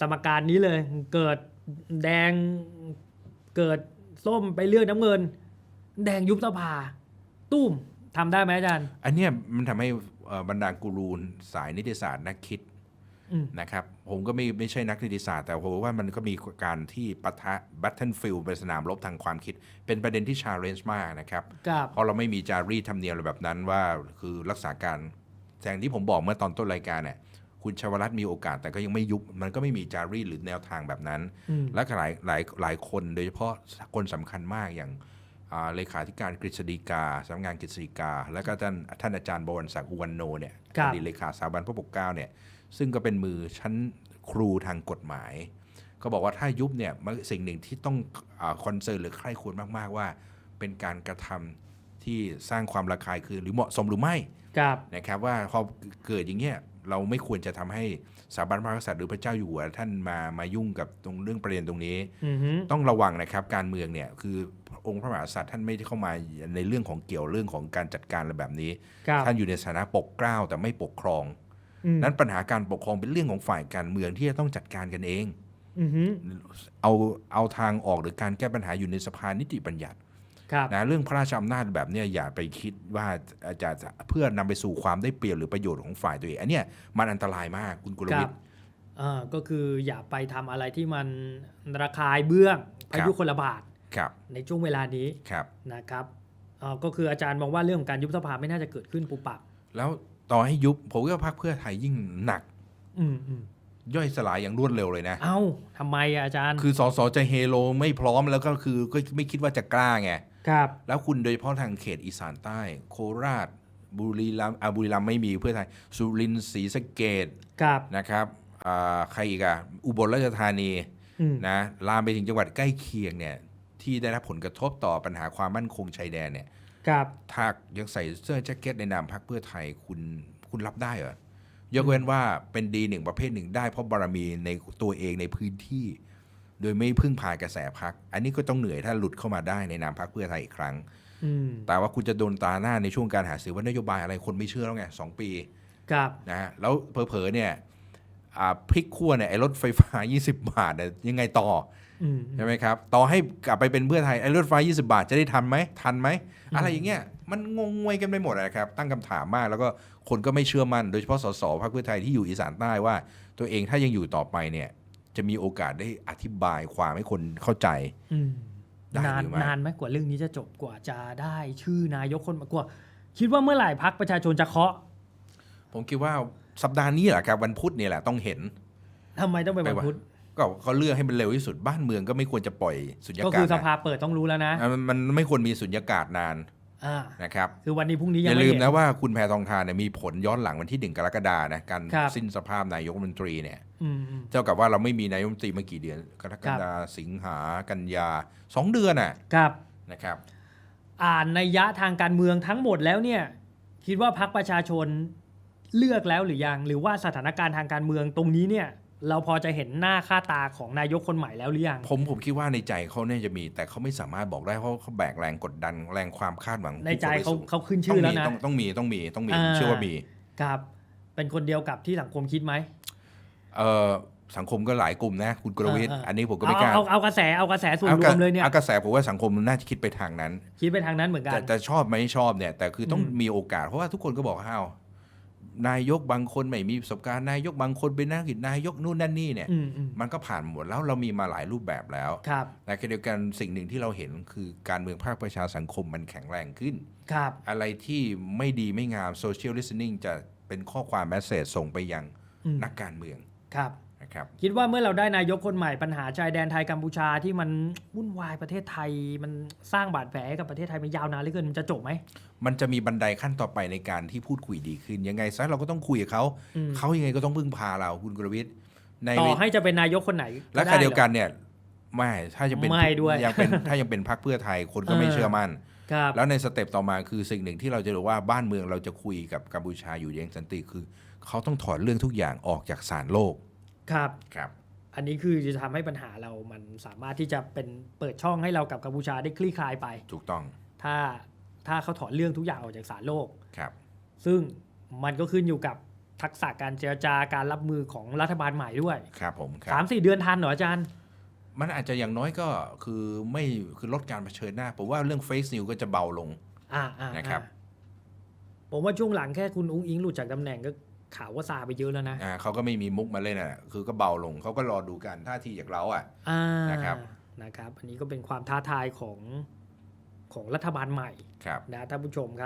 สมการนี้เลย เกิดแดงเกิดส้มไปเลือกน้ำเงิน แดงยุบสภา ตุ้มทำได้ไหมอาจารย์ อันเนี้ยมันทำให้เอ่อบรรดากูรูสายนิติศาสตร์นักคิดอืมนะครับ ผมก็ไม่ไม่ใช่นักนิติศาสตร์ แต่ผมว่ามันก็มีการที่ปะทะบัตเทิลฟิลเป็นสนามรบทางความคิด เป็นประเด็นที่ชาเลนจ์มากนะครับกับเพราะเราไม่มีจารีตธรรมเนียมอะไรแบบนั้นว่าคือรักษาการแสงที่ผมบอกเมื่อตอนต้นรายการเนี่ย คุณชวรัตน์มีโอกาสแต่ก็ยังไม่ยุบมันก็ไม่มีจารีตหรือแนวทางแบบนั้นอืมและหลายหลายหลายคนโดยเฉพาะคนสำคัญมากอย่างอ่าเลขาธิการกฤษฎีกาสำนักงานกฤษฎีกา และก็ท่านท่านอาจารย์บวรศักดิ์อุวันโนเนี่ยครัอบดีตเลขาสถาบันพระปกเกล้าเนี่ยซึ่งก็เป็นมือชั้นครูทางกฎหมาย ก็บอกว่าถ้ายุบเนี่ยมันสิ่งหนึ่งที่ต้องคอนเซิร์นหรือใคร่ควรมากๆว่า เป็นการกระทำที่สร้างความระคายเคืองหรือเหมาะสมหรือไม่กับนะครับว่าพอเกิดอย่างเงี้ย เราไม่ควรจะทำให้สถาบันพระมหากษัตริย์หรือพระเจ้าอยู่หัวท่านมามายุ่งกับตรงเรื่องประเด็นตรงนี้อือหือต้องระวังนะครับการเมืองเนี่ยคือองค์พระมหากษัตริย์ท่านไม่ได้เข้ามาในเรื่องของเกี่ยวเรื่องของการจัดการอะไรแบบนี้กับท่านอยู่ในฐานะปกเกล้าแต่ไม่ปกครองอืมนั้นปัญหาการปกครองเป็นเรื่องของฝ่ายการเมืองที่จะต้องจัดการกันเองอือหือเอาเอาทางออกหรือการแก้ปัญหาอยู่ในสภานิติบัญญัติครับ นะเรื่องพระราชอำนาจแบบเนี้ยอย่าไปคิดว่าจะจะเพื่อนำไปสู่ความได้เปรียบหรือประโยชน์ของฝ่ายตัวเองอันเนี้ยมันอันตรายมากคุณกุลครัวิบทย์อ่าก็คืออย่าไปทำอะไรที่มันระคายเบื้องพายุคนละบาทครับในช่วงเวลานี้ครับนะครับอ่าก็คืออาจารย์มองว่าเรื่องของการยุบสภาไม่น่าจะเกิดขึ้นปุบปับแล้วต่อให้ยุบผมว่าพรรคเพื่อไทยยิ่งหนักอืมอืมย่อยสลายอย่างรวดเร็วเลยนะ เอ้าทำไมอะอาจารย์ คือสสจะเฮโลไม่พร้อมแล้วก็คือก็ไม่คิดว่าจะกล้าไง ครับแล้วคุณโดยเฉพาะทางเขตอีสานใต้ โคราช บุรีรัมย์อ่าบุรีรัมย์ไม่มีเพื่อไทย สุรินทร์ศรีสะเกดครับ นะครับอ่าใครอีกอะอุบลราชธานีอืม นะลามไปถึงจังหวัดใกล้เคียงเนี่ยที่ได้รับผลกระทบต่อปัญหาความมั่นคงชายแดนเนี่ย ครับ ถ้ายังใส่เสื้อแจ็คเก็ตในนามพรรคเพื่อไทยคุณคุณรับได้เหรอ ยกเว้นว่าเป็นดีหนึ่งประเภทหนึ่งได้เพราะบารมีในตัวเองในพื้นที่ โดยไม่พึ่งพากระแสพัก อันนี้ก็ต้องเหนื่อยถ้าหลุดเข้ามาได้ในนามพรรคเพื่อไทยอีกครั้งอืมแต่ว่าคุณจะโดนตาหน้าในช่วงการหาเสียงว่านโยบายอะไรคนไม่เชื่อแล้วไงสองปีครับนะฮะแล้วเผลอๆเนี่ยอ่าพลิกขั้วเนี่ยไอ้รถไฟฟ้า 20 บาทเนี่ยยังไงต่ออืมใช่ไหมครับ ต่อให้กลับไปเป็นเพื่อไทยไอ้รถไฟ20 บาทจะได้ทันไหมทันไหมอะไรอย่างเงี้ยมันงงงวยกันไปหมดนะครับ ตั้งคำถามมากแล้วก็คนก็ไม่เชื่อมั่นโดยเฉพาะสสพรรคเพื่อไทยที่อยู่อีสานใต้ว่า ตัวเองถ้ายังอยู่ต่อไปเนี่ย จะมีโอกาสได้อธิบายความให้คนเข้าใจอืมได้นานหรือไม่นานไหมกว่าเรื่องนี้จะจบกว่าจะได้ชื่อนายกคนกว่า คิดว่าเมื่อไหร่พักประชาชนจะเคาะ ผมคิดว่าสัปดาห์นี้แหละครับวันพุธเนี่ยแหละต้องเห็นทำไมต้องไปไปวันวะพุธก็เขาเลือกให้มันเร็วที่สุดบ้านเมืองก็ไม่ควรจะปล่อยสุญญาก็กาคืศอสนะภาเปิดต้องรู้แล้วนะอะมันมันไม่ควรมีสุญญากาศนานอ่า นะครับคือวันนี้พรุ่งนี้อยังย่าไม่ลืมเห็นนะว่าคุณแพทองทานเนี่ยมีผลย้อนหลังวันที่หนึ่งกรกฎานะการครับสิ้นสภาพนายกรัฐมนตรีเนี่ยอืมอืมเท่ากับว่าเราไม่มีนายกรัฐมนตรีมากี่เดือนกรกฎาสิงหากันยาสองเดือนน่ะครับนะครับ อ่านนัยยะทางการเมืองทั้งหมดแล้วเนี่ย คิดว่าพักประชาชนเลือกแล้วหรือยัง หรือว่าสถานการณ์ทางการเมืองตรงนี้เนี่ย เราพอจะเห็นหน้าค่าตาของนายกคนใหม่แล้วหรือยังผมผมคิดว่าในใจเขาเนี่ยจะมี แต่เขาไม่สามารถบอกได้เพราะเขาแบกแรงกดดันแรงความคาดหวังในใจผู้คนเขาไปสู่เขาขึ้นต้ชื่องอแล้วมีนะต้องต้องมีต้องมีต้องมีอ่าผมเชื่อว่ามีครับเป็นคนเดียวกับที่สังคมคิดไหมเอ่อสังคมก็หลายกลุ่มนะ คุณกรวิทย์เออเอออัอันนี้ผมก็เอาไม่กล้าเอาเอากระแสเอากระแสส่วนรวมเลยเนี่ยอากระแสผมว่าสังคมมันน่าจะคิดไปทางนั้น คิดไปทางนั้นเหมือนกัแต่นแต่ชอบไหมชอบเนี่ยแต่คือต้องอืมมีโอกาสเพราะว่าทุกคนก็บอกว่าอ้าว นายกบางคนไม่มีประสบการณ์นายกบางคนเป็นนักกิจนายกนู่นนั่นนี่เนี่ยอืมอืมมันก็ผ่านหมดแล้วเรามีมาหลายรูปแบบแล้วครับแต่ขณะเดียวกันสิ่งหนึ่งที่เราเห็นคือการเมืองภาคประชาสังคมมันแข็งแรงขึ้นครับอะไรที่ไม่ดีไม่งามโซเชียลลิส t ิ n งจะเป็นข้อความแมสเซจส่งไปยังอืมนักการเมืองครับ นะครับคิดว่าเมื่อเราได้นายกคนใหม่ปัญหาชายแดนไทยกัมพูชาที่มันวุ่นวายประเทศไทย มันสร้างบาดแผลให้กับประเทศไทยมันยาวนานเหลือเกินมันจะจบไหมมันจะมีบันไดขั้นต่อไปในการที่พูดคุยดีขึ้นยังไงซะเราก็ต้องคุยกับเขาอืมเขายังไงก็ต้องพึ่งพาเราคุณกรวิทย์ในต่อให้จะเป็นนายกคนไหนและก็ขณะไหรอเดียวกันเนี่ยไม่ถ้าจะเป็นไม่ด้วยยังเป็นถ้ายังเป็นพรรคเพื่อไทยคนก็ไม่เออเชื่อมั่นครับแล้วในสเต็ปต่อมาคือสิ่งหนึ่งที่เราจะรู้ว่าบ้านเมืองเราจะคุยกับกัมพูชาอยู่อย่างสันติคือ เขาต้องถอดเรื่องทุกอย่างออกจากศาลโลก ครับ ครับ อันนี้คือจะทำให้ปัญหาเรามันสามารถที่จะเป็นเปิดช่องให้เรากับกัมพูชาได้คลี่คลายไป ถูกต้อง ถ้าถ้าเขาถอนเรื่องทุกอย่างออกจากศาลโลก ครับ ซึ่งมันก็ขึ้นอยู่กับทักษะการเจรจาการรับมือของรัฐบาลใหม่ด้วยครับผมคสารับมสี่เดือนทันเหรออาจารย์ มันอาจจะอย่างน้อยก็คือไม่คือลดการเผชิญหน้า ผมว่าเรื่องเฟซนิวก็จะเบาลง อ่าอ่านะครับอ่าผมว่าช่วงหลังแค่คุณอุ้งอิงหลุดจากตำแหน่งก็ ข่าวว่าซาไปเยอะแล้วนะอ่าเขาก็ไม่มีมุกมาเล่นอะ คือก็เบาลงเขาก็รอดูกันท่าทีจากเราอะอ่านะครับนะครับ อันนี้ก็เป็นความท้าทายของของรัฐบาลใหม่ครับนะท่านผู้ชมครับ